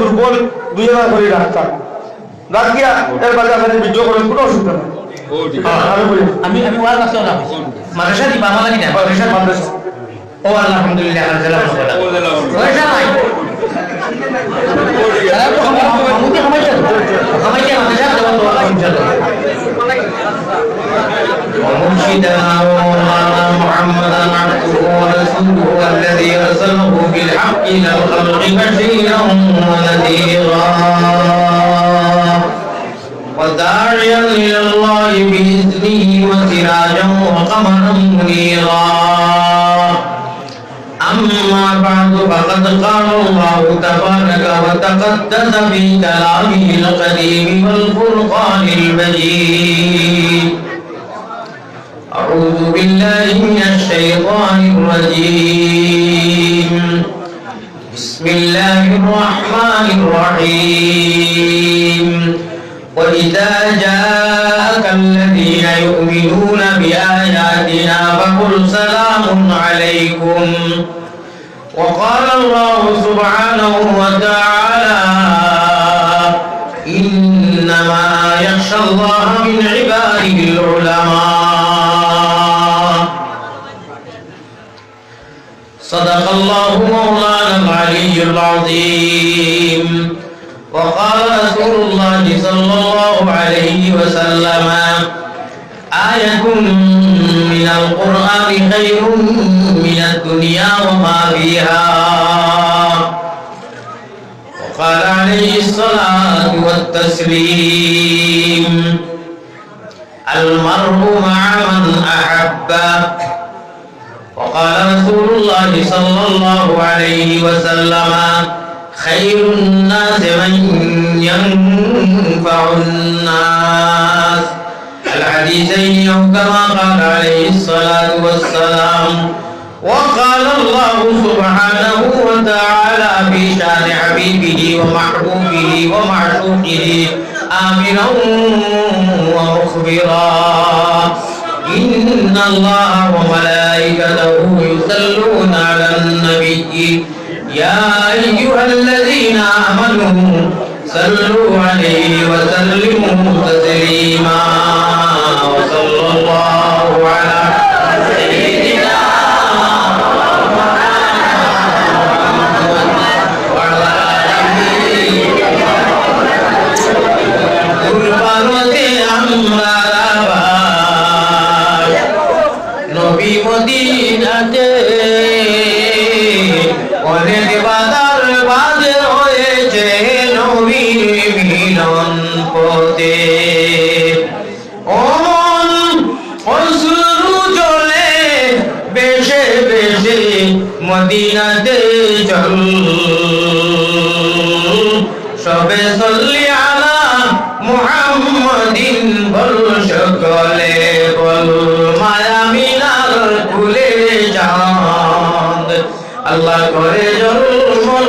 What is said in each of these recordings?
দুর্বল দুই হাজার করে রাখতাম রাখিয়া এর বাদে আপনাদের বিদ্রোহ করেন কোনো অসুবিধা নেই হ্যাঁ, আমি আমি আমি ওয়ার কাছে না মাদ্রাসা দিবা আমার লাগি না মাদ্রাসা মাদ্রাসা ও আলহামদুলিল্লাহ আলহামদুলিল্লাহ মাদ্রাসা নাই মামুকে ورسوله الذي ارسله بالحق إلى الخلق بشيرا ونذيرا وداعيا إلى الله باذنه وسراجا وقمرا منيرا أما بعد فقد قال الله تبارك وتقدس في كلامه القديم والفرقان المجيد أعوذ بالله من الشيطان الرجيم. بسم الله الرحمن الرحيم. وإذا جاءك الذين يؤمنون بآياتنا فقل سلام عليكم. وقال الله سبحانه وتعالى إنما يخشى الله من عباده العلماء. صدق الله مولانا العلي العظيم. وقال رسول الله صلى الله عليه وسلم آية من القرآن خير من الدنيا وما فيها. وقال عليه الصلاة والتسليم المرء مع من أحب. وقال رسول الله صلى الله عليه وسلم خير الناس من ينفع الناس. الحديثين كما قال عليه الصلاة والسلام وقال الله سبحانه وتعالى في شان حبيبه ومحبوبه ومعشوقه آمنا ومخبرا. إن الله وملائكته يصلون على النبي. يا أيها الذين آمنوا صلوا عليه وسلموا تسليما وصلى الله على পথে অমন অশ্রু জলে বেশে বেশে মদিনাতে চল। সবে সল্লি আলা মুহাম্মাদিন বল সকলে বল, মায়া মিনার খুলে চাঁদ। আল্লাহ করে জলমল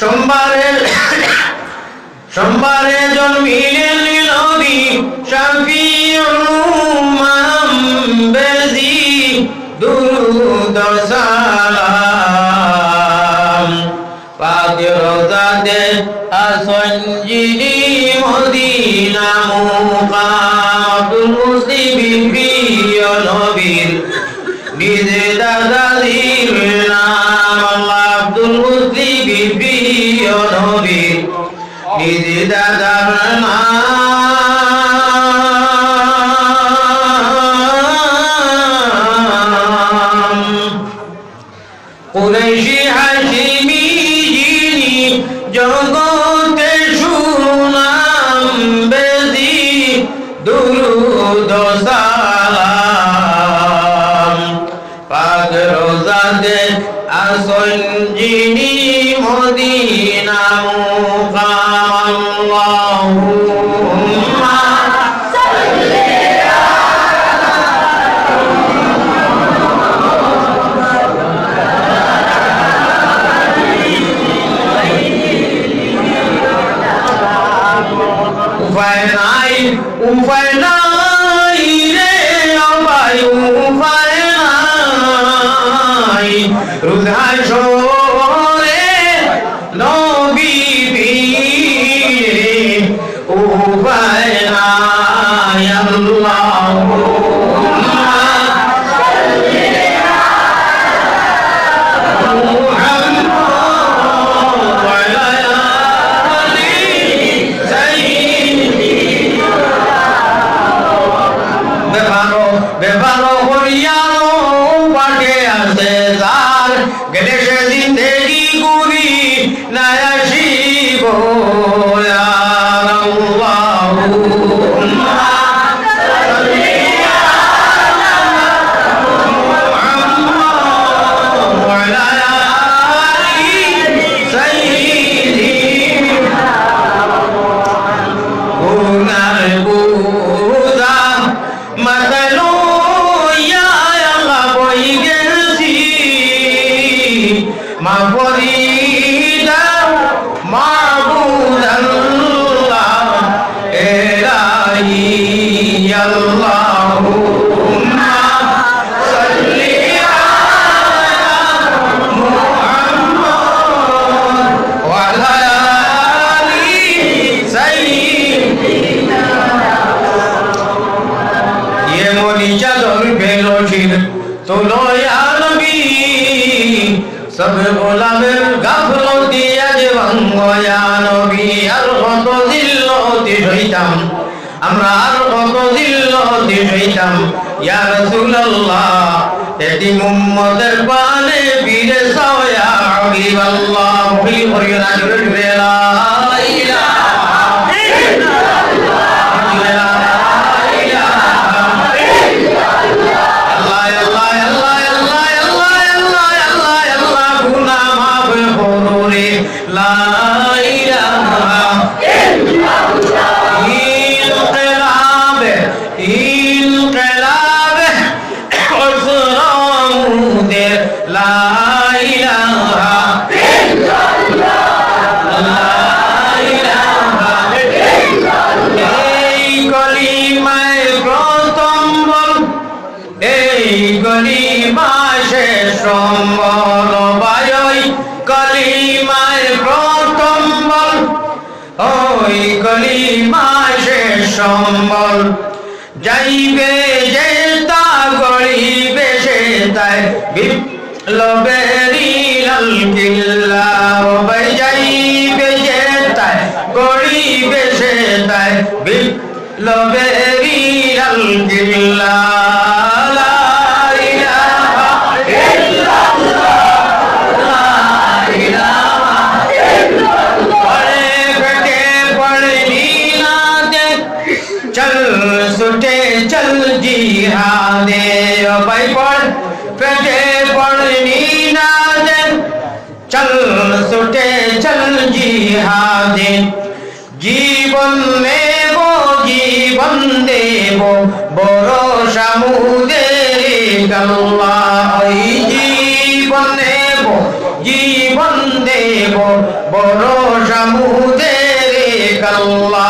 সোমবারে সোমবারে জন্মিলেন নবী শাফিউল উম্মাম বেজি দুরুদ সালাম পাক রোজাতে আসঞ্জিনি মদিনা মুকাম। জগতে সুনাম বেদি দুরুদ সালাম। পাক রোজাতে আসন যিনি মদিনা বেভানো বেভানো হরিয়ানো পাঠে আসে তার। গেলে সে জিন্দেগি গুরি নায়াসি গো ইয়া নবী, আর কত জিল্লতি হইতাম। আমরা আর কত জিল্লতি হইতাম। ইয়া রাসূলুল্লাহ এটি মুহাম্মদের পানে বীরে সাওয়া হাবিবাল্লাহ। মুখলি করিয়া জুড়ে সম্বল। যাইবে যে তা গড়িবে সে তাই। বিপ্লবেরি লাল কিল্লা যাইবে যে তাই, গড়িবে সে তাই। বিপ্লবেরি লাল কিল্লা। চল সুটে চল জিহাদে, ও ভাই পড় বেটে পড়লি না দে চল সুটে চল জিহাদে, জীবন নেব, জীবন দেব, বড় সামুদের গল্লা। ওই জীবন নেব, জীবন দেব, বড় সামুদের গল্লা।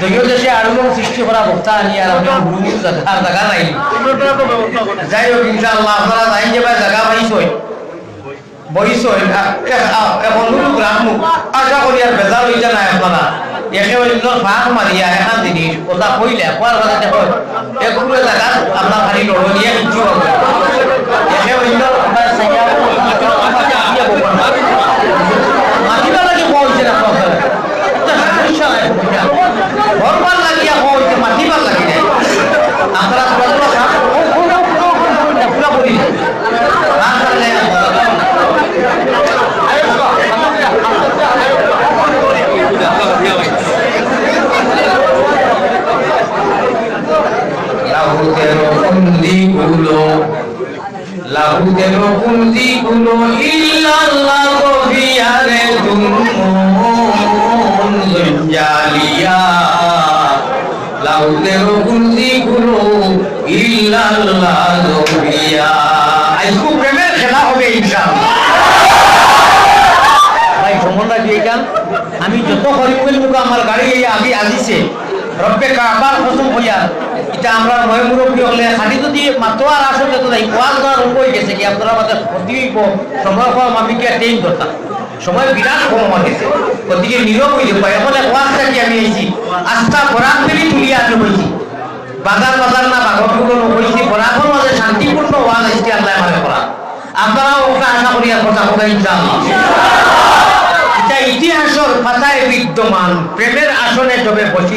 দলীয় দেশে আরও সৃষ্টি করা বক্তা আনি আর আমি গুরু গুরু জায়গা নাই। যাই হোক, ইনশাআল্লাহ আপনারা যাই যাবে জায়গা পাইছই বইছই এখন লোক রাখমু। আশা করি আর বেজার হইতে নাই আপনারা। একেবারে নিজের ফাঁক মারিয়া এখন জিনিস। কথা কইলে কোয়ার কথা দেখো একগুলো জায়গা আপনার খালি লড়নিয়া কিচ্ছু হবে একেবারে নিজের মাতিবা লাগে কইছে না আপনার সমস্যা নাই ঘরবার লাগিয়া কইছে মাতিবার লাগি নাই আপনারা পুরা পুরা কাজ পুরা করি কাজ করলে লাহুতের কুন্দি গুলো লাহুতের কুন্দি গুলো ইল্লাল্লাহ গফিয়ারে তুমুন জালিয়া লাহুতের কুন্দি প্রেমের খেলা হবে আমি যত হরিমুল মুখ আমার গাড়ি আগে আজিছে রব্বে কাবার কসম হইয়া এটা আমরা নয় মুরব্বী হলে খালি যদি মাত্র আর আসলে তো নাই ওয়াজ করা রূপ হয়ে গেছে কি? আপনারা আমাদের ক্ষতি হইব পাওয়া মামিকে টেন করতাম। সময় বিরাট কম আমার গেছে গতিকে নীরব হইলে পাই এখন এক ওয়াজটা কি আমি আইছি আস্থা বরাত ফেলি তুলিয়া আমি হইছি বাজার বাজার না বাঘর বাঘরগুলো হইছি বরাতর মাঝে শান্তিপূর্ণ ওয়াজ আইছি আল্লাহ মানে করা আপনারাও ওকে আশা করি আর কথা কোথায় ইনশাআল্লাহ এটা ইতিহাসের পাতায় বিদ্যমান। প্রেমের আসনে তবে বসি